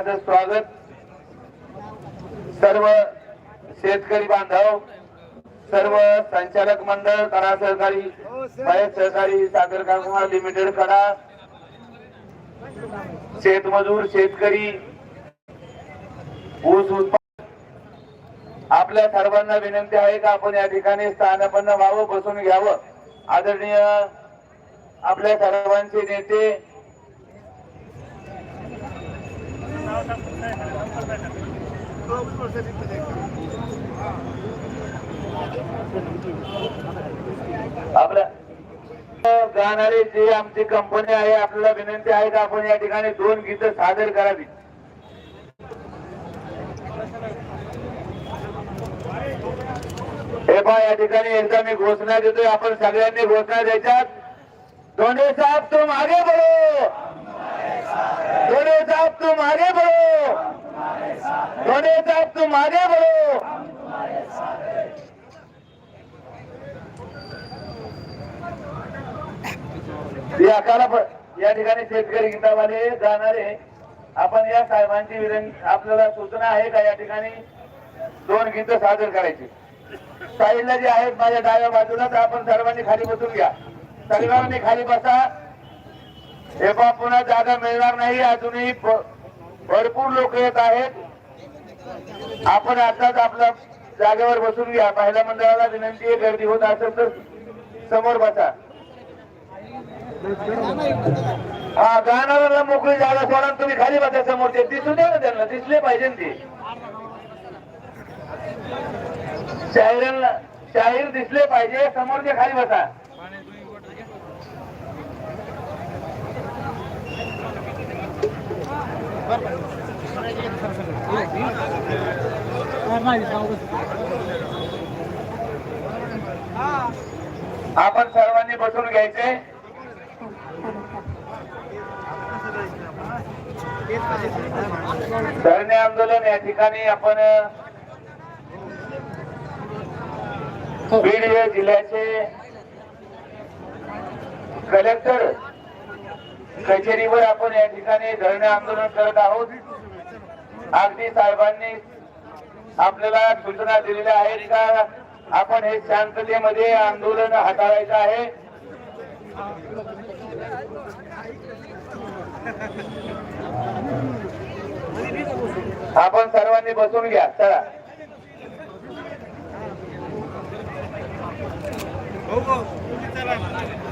स्वागत सर्व शेतकरी बांधव सर्व संचालक मंडळ कडा सहकारी महेश सहकारी साखर कारखाना लिमिटेड कडा शेतमजूर शेतकरी ऊस उत्पादक आपल्या सर्वांना विनंती आहे का आपण या ठिकाणी स्थानापन्न व्हावं बसून घ्यावं. आदरणीय आपल्या सर्वांचे नेते आपल्या गाणारे जे आमची कंपनी आहे आपल्याला विनंती आहे का आपण या ठिकाणी दोन गीतं सादर करावी हे पहा या ठिकाणी एकदा मी घोषणा देतोय आपण सगळ्यांनी घोषणा द्यायच्यात. धोंडे साहेब तुम आगे बढ़ो थोड़े साहब तुम आगे बढ़ो धोंडे साहेब तुम आगे बढ़ो या काला या ठिकाणी शेतकरी गीतावाले जाणारे. आपण या साहेबांची विनंती आपल्याला सूचना आहे का? या ठिकाणी दोन गीत सादर करायची. साईडला जे आहेत माझ्या डाव्या बाजूला तर आपण सर्वांनी खाली बसून घ्या. सर्वांनी खाली बसा. हे पुन्हा जागा मिळणार नाही अजूनही भरपूर लोक येत आहेत. आपण आताच आपल्या जागेवर बसून घ्या. महिला मंडळाला विनंती आहे गर्दी होत असेल तर समोर बसा. हा गाणाऱ्याला मोकळी जागा सोडा तुम्ही खाली बसा समोर. ते दिसू द्या ना त्यांना दिसले पाहिजे ते. शाहिरांना शाहीर दिसले पाहिजे समोरचे खाली बसा. आपण सर्वांनी बसून घ्यायचे. धरणे आंदोलन या ठिकाणी आपण बीड जिल्ह्याचे कलेक्टर कचेरीवर आपण या ठिकाणी धरणे आंदोलन करत आहोत. अगदी साहेबांनी आपल्याला सूचना दिलेल्या आहेत का? आपण हे शांततेमध्ये आंदोलन हाताळायचं आहे. आपण सर्वांनी बसून घ्या चला. हे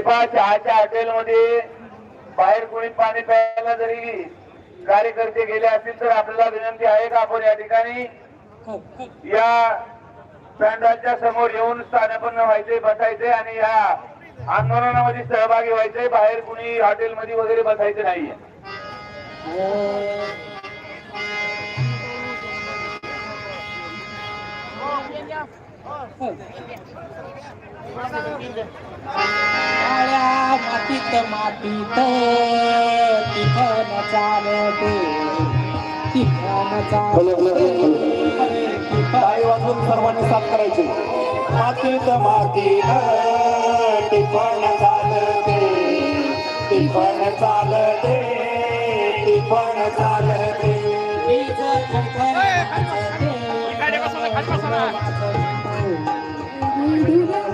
पहा चहाच्या हॉटेलमध्ये बाहेर कोणी पाणी प्यायला जरी कार्यकर्ते गेले असतील तर आपल्याला विनंती आहे का आपण या ठिकाणी या पॅन्डालच्या समोर येऊन स्थानापन्न व्हायचे बसायचे आणि या आंदोलनामध्ये सहभागी व्हायचे बाहेर कुणी हॉटेलमध्ये वगैरे बसायचे नाहीये. काळ्या मातीत मातीत तिथं चालते. तिथं चालते. टाळी वाजवून सर्वांनी साथ करायची. मातीत मातीत टिपण चालते. टिपण चालते टिपण चालते. खणखण Thank you.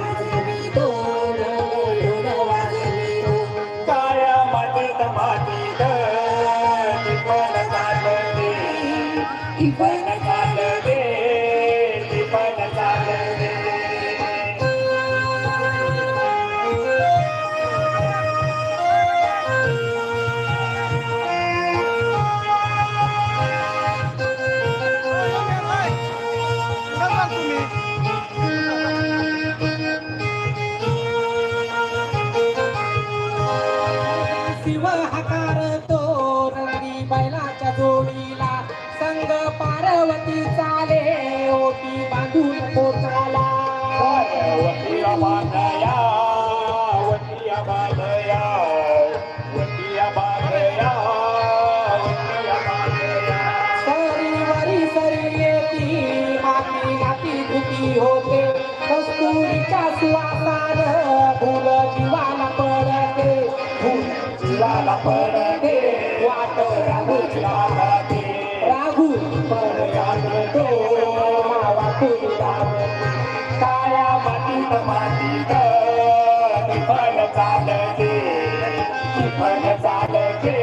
येती होते कस्तुरीच्या सुवासान फुल जीवाला पडते फुल जीवाला पडते वाट राघूची लागते राघू पण जाणतो वाटून लागते काळ्या मातीत मातीत निफण चालते चालते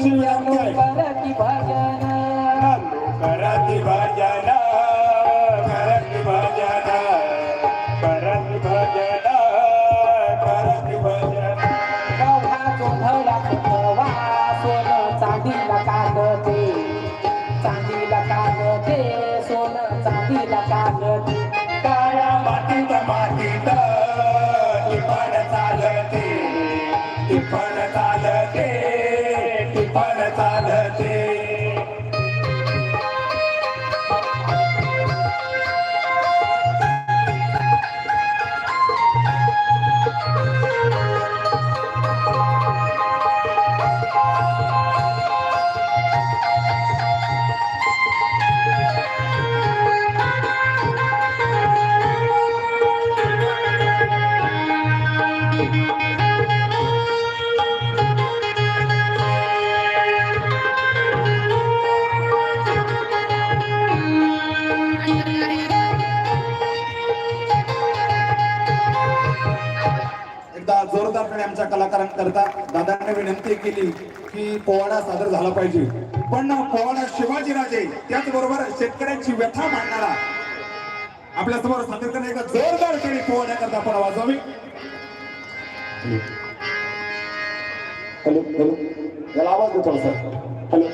शहराची विनंती आहे. करती भजन भजन केली की पोवाडा सादर झाला पाहिजे. पण पोवाडा शिवाजीराजे त्याचबरोबर शेतकऱ्यांची व्यथा मांडणारा आपल्यासमोर सादर करणे एका जोरदार तरी पोवाड्याकरता आपण वाजवावी. Hello hello. याला आवाज देतो सर? हॅलो.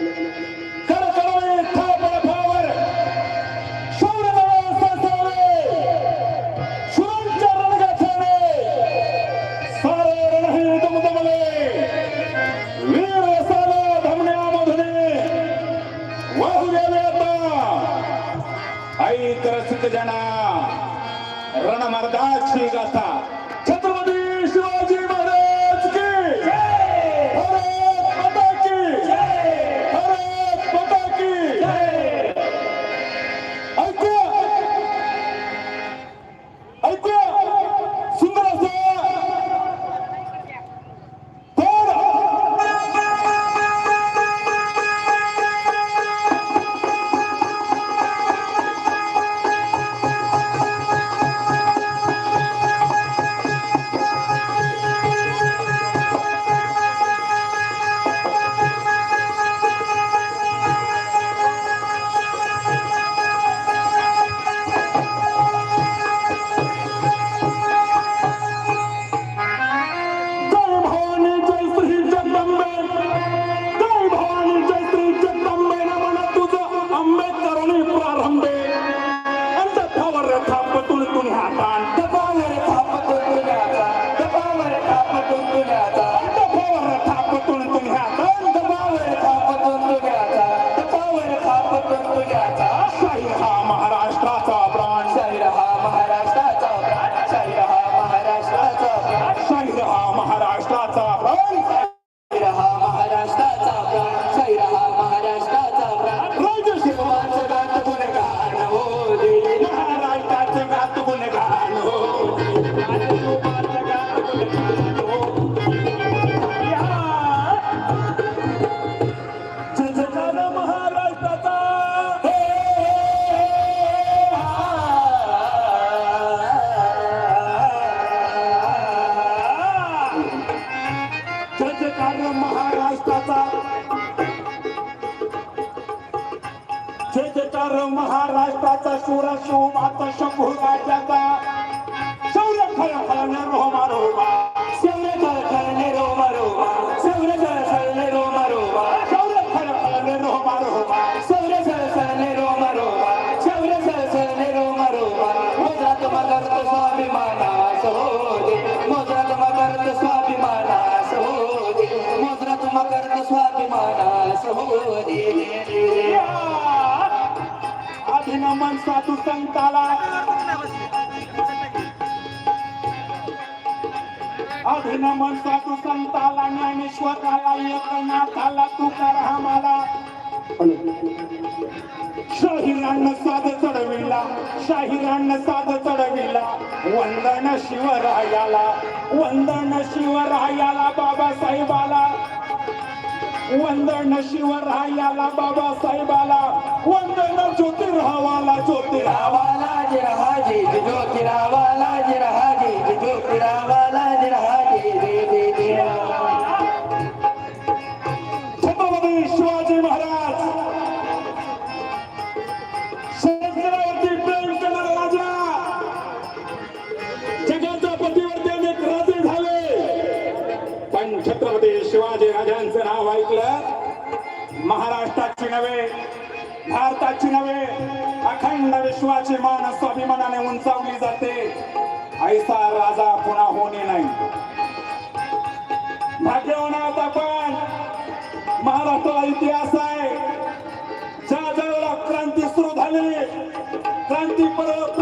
वाहू गेले आता ऐक रसिक তুমি তুমি হাসান Thank you. साधू संताला. अभिनमन साधू संताला ज्ञानेश्वराला एकनाथाला तू करा मला शाहिरान साध चढविला शाहिरान साध चढविला वंदन शिवरायाला वंदन शिवरायाला बाबासाहेबाला. वंदन शिवरायाला बाबासाहेबाला वंदन ज्योतिरावाला ज्योतिरावाला जिरहाजी ज्योतिरावाला जिरहाजी ज्योतिरावाला जिरहाजी रे रे रे त्यांना विश्वाची मान स्वाभिमानाने उंचावली जाते. ऐसा राजा पुन्हा होणे नाही. भाग्यवनात आपण. महाराष्ट्राला इतिहास आहे. ज्या वेळेला क्रांती सुरू झाली क्रांती परत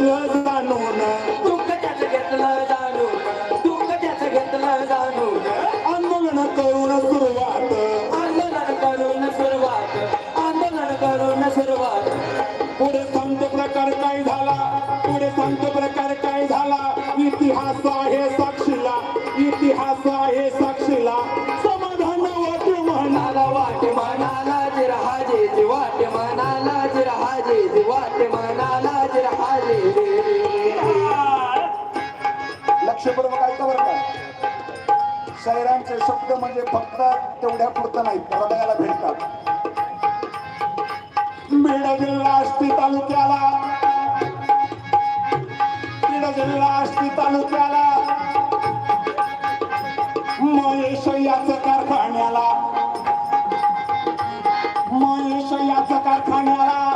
เนื้อด้านโน้น लक्षपूर्वक ऐका बरं का. सैरांचे शब्द म्हणजे फक्त तेवढ्या पुरतं नाही हृदयाला भेटतात. बीड जिल्हा आष्टी तालुक्याला. बीड जिल्हा आष्टी तालुक्याला. महेश याच कारखान्याला. महेश याच कारखान्याला.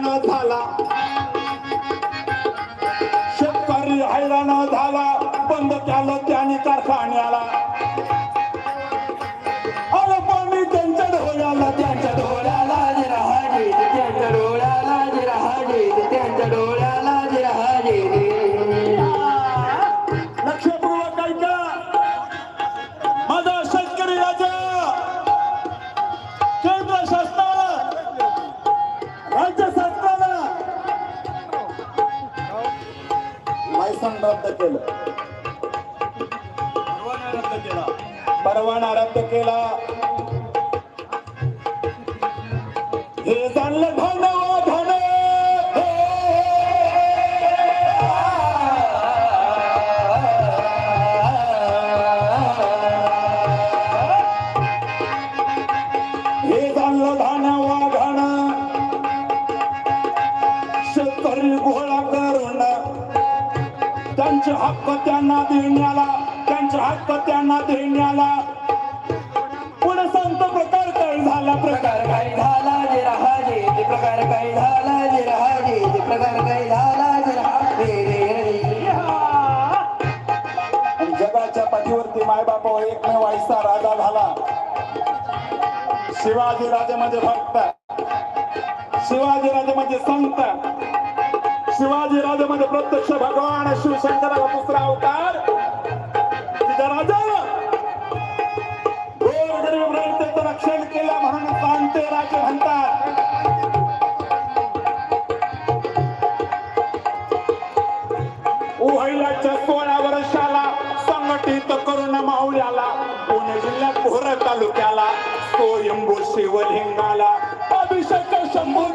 安安灿。लायसन रद्द केलं. परवाना रद्द केला. हे चाललं भांडव त्यांचे हक्क त्यांना देण्याला त्यांचे हक्क त्यांना देण्याला. पुढे संत प्रकार काय झाला? प्रकार काही काय झाला? जे राहाजे ते प्रकार काय झाला? जे राहाजे ते प्रकार काय झाला? जे रहाजे जगाच्या पाठीवरती मायबापावर एकमेव ऐसा राजा झाला. शिवाजी राजे म्हणजे भक्त. शिवाजी राजे म्हणजे संत. शिवाजी राजे म्हणजे प्रत्यक्ष भगवान शिवशंकराला दुसरा अवतार तिच्या राजाला गोरगरीब रयतेचं रक्षण केलं म्हणून क्रांती राजे म्हणतात. उहळल्याच्या सोळा वर्षाला संघटित करून माऊल्याला पुणे जिल्ह्यात भोर तालुक्याला स्वयंभू शिवलिंगाला. अभिषेक शंभू